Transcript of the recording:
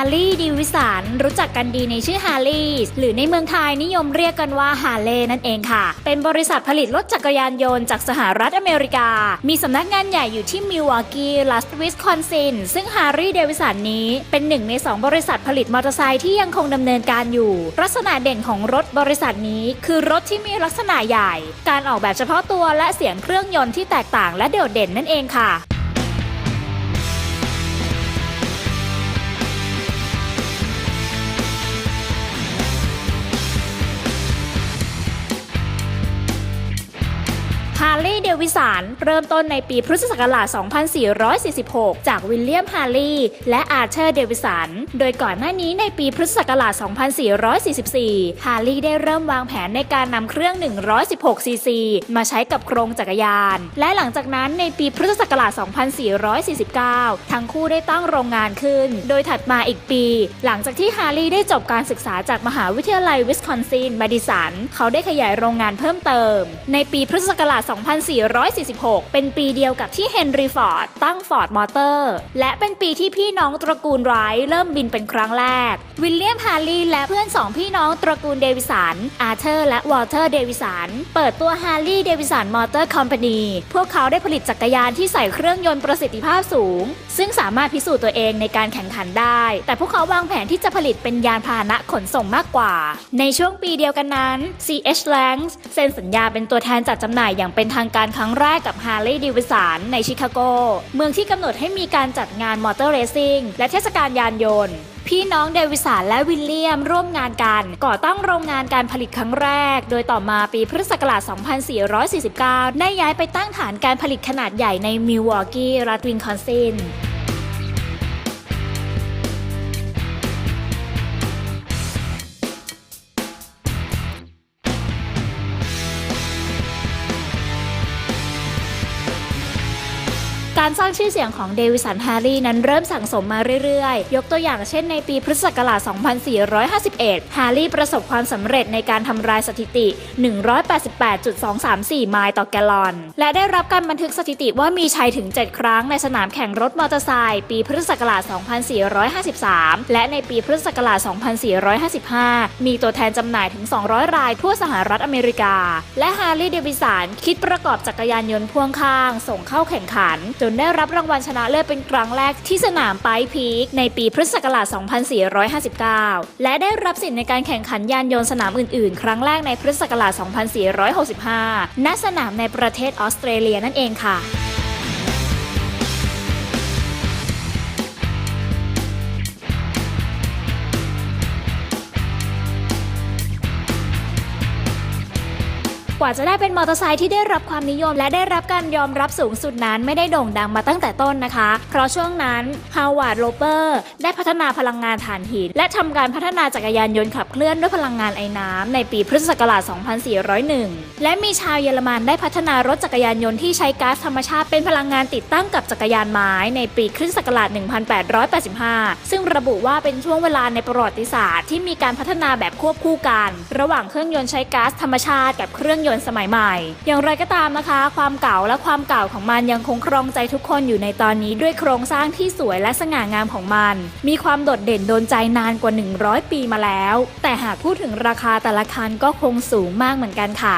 าร์ลีย์ดีวิสันรู้จักกันดีในชื่อฮาร์ลีหรือในเมืองไทยนิยมเรียกกันว่าฮาร์เลนั่นเองค่ะ เป็นบริษัทผลิตรถจักรยานยนต์จากสหรัฐอเมริกา มีสำนักงานใหญ่อยู่ที่มิลวอกกี้รัสวิสคอนซินซึ่งฮาร์ลีย์เดวิสันนี้เป็นหนึ่งใน 2 บริษัทผลิตมอเตอร์ไซค์ที่ยังคงดำเนินการอยู่ ลักษณะเด่นของรถบริษัทนี้ คือรถที่มีลักษณะใหญ่ การออกแบบเฉพาะตัวและเสียงเครื่องยนต์ที่แตกต่างและโดดเด่นนั่นเองค่ะ ฮาร์ลีย์เดวิสันเริ่มต้นในปีพุทธศักราช 2446 จากวิลเลียมฮาร์ลีย์และอาร์เธอร์เดวิสัน โดยก่อนหน้านี้ในปีพุทธศักราช 2444 ฮาร์ลีย์ได้เริ่มวางแผนในการนำเครื่อง 116 ซีซีมาใช้กับโครงจักรยาน และหลังจากนั้นในปีพุทธศักราช 2449 ทั้งคู่ได้ตั้งโรงงานขึ้น โดยถัดมาอีกปี หลังจากที่ฮาร์ลีย์ได้จบการศึกษาจากมหาวิทยาลัยวิสคอนซินมาดิสัน เขาได้ขยายโรงงานเพิ่มเติม ในปีพุทธศักราช2446 เป็นปีเดียวกับที่เฮนรี่ฟอร์ดตั้งฟอร์ดมอเตอร์ และเป็นปีที่พี่น้องตระกูลไรท์เริ่มบินเป็นครั้งแรก วิลเลียมฮาร์ลีย์และเพื่อนสองพี่น้องตระกูลเดวิสัน อาร์เธอร์และวอลเตอร์เดวิสัน เปิดตัวฮาร์ลีย์เดวิสันมอเตอร์คอมพานี พวกเขาได้ผลิตจักรยานที่ใส่เครื่องยนต์ประสิทธิภาพสูง ซึ่งสามารถพิสูจน์ตัวเองในการแข่งขันได้ แต่พวกเขาวางแผนที่จะผลิตเป็นยานพาหนะขนส่งมากกว่า ในช่วงปีเดียวกันนั้น CH Lang เซ็นสัญญาเป็นตัวแทนจัดจำหน่ายอย่างเป็นทางการครั้งแรกกับ Harley Davidson ในชิคาโก เมืองที่กำหนดให้มีการจัดงานมอเตอร์เรซิ่งและเทศกาลยานยนต์พี่น้องเดวิสันและวิลเลียมร่วมงานกัน ก่อตั้งโรงงานการผลิตครั้งแรก โดยต่อมาปีพุทธศักราช 2449 ได้ย้ายไปตั้งฐานการผลิตขนาดใหญ่ในมิลวอกกี้รัฐวินคอนซิน การสร้างชื่อเสียงของเดวิสันฮาร์รีนั้นเริ่มสั่งสมมาเรื่อยๆ ยกตัวอย่างเช่นในปีพุทธศักราช 2451 ฮาร์รีประสบความสำเร็จในการทำลายสถิติ 188.234 ไมล์ต่อแกลลอน และได้รับการบันทึกสถิติว่ามีชัยถึง 7 ครั้งในสนามแข่งรถมอเตอร์ไซค์ปีพุทธศักราช 2453 และในปีพุทธศักราช 2455 มีตัวแทนจำหน่ายถึง 200 รายทั่วสหรัฐอเมริกา และฮารีเดวิสันคิดประกอบจักรยานยนต์พ่วงข้าง ส่งเข้าแข่งขันจนได้รับรางวัลชนะเลิศเป็นครั้งแรกที่สนามไปพีคในปีพุทธศักราช 2459 และได้รับสิทธิ์ในการแข่งขันยานยนต์สนามอื่นๆ ครั้งแรกในพุทธศักราช 2465 ณ สนามในประเทศออสเตรเลียนั่นเองค่ะ กว่าจะได้เป็นมอเตอร์ไซค์ที่ได้รับความนิยม และได้รับการยอมรับสูงสุดนั้นไม่ได้โด่งดังมาตั้งแต่ต้นนะคะ เพราะช่วงนั้นฮาวาดโลเปอร์ได้พัฒนาพลังงานถ่านหิน และทำการพัฒนาจักรยานยนต์ขับเคลื่อนด้วยพลังงานไอ้น้ำในปีพุทธศักราช 2401 และมีชาวเยอรมันได้พัฒนารถจักรยานยนต์ที่ใช้ก๊าซธรรมชาติเป็นพลังงานติดตั้งกับจักรยานไม้ในปีคริสต์ศักราช 1885 ซึ่งระบุว่าเป็นช่วงเวลาในประวัติศาสตร์ที่มีการพัฒนาแบบควบคู่กัน ระหว่างเครื่องยนต์ใช้ก๊าซธรรมชาติกับเครื่องยนต์สมัยใหม่ อย่างไรก็ตามนะคะ ความเก่าและความเก่าของมันยังคงครองใจทุกคนอยู่ในตอนนี้ด้วยโครงสร้างที่สวยและสง่างามของมัน มีความโดดเด่นโดนใจนานกว่า 100 ปีมาแล้ว แต่หากพูดถึงราคาแต่ละคันก็คงสูงมากเหมือนกันค่ะ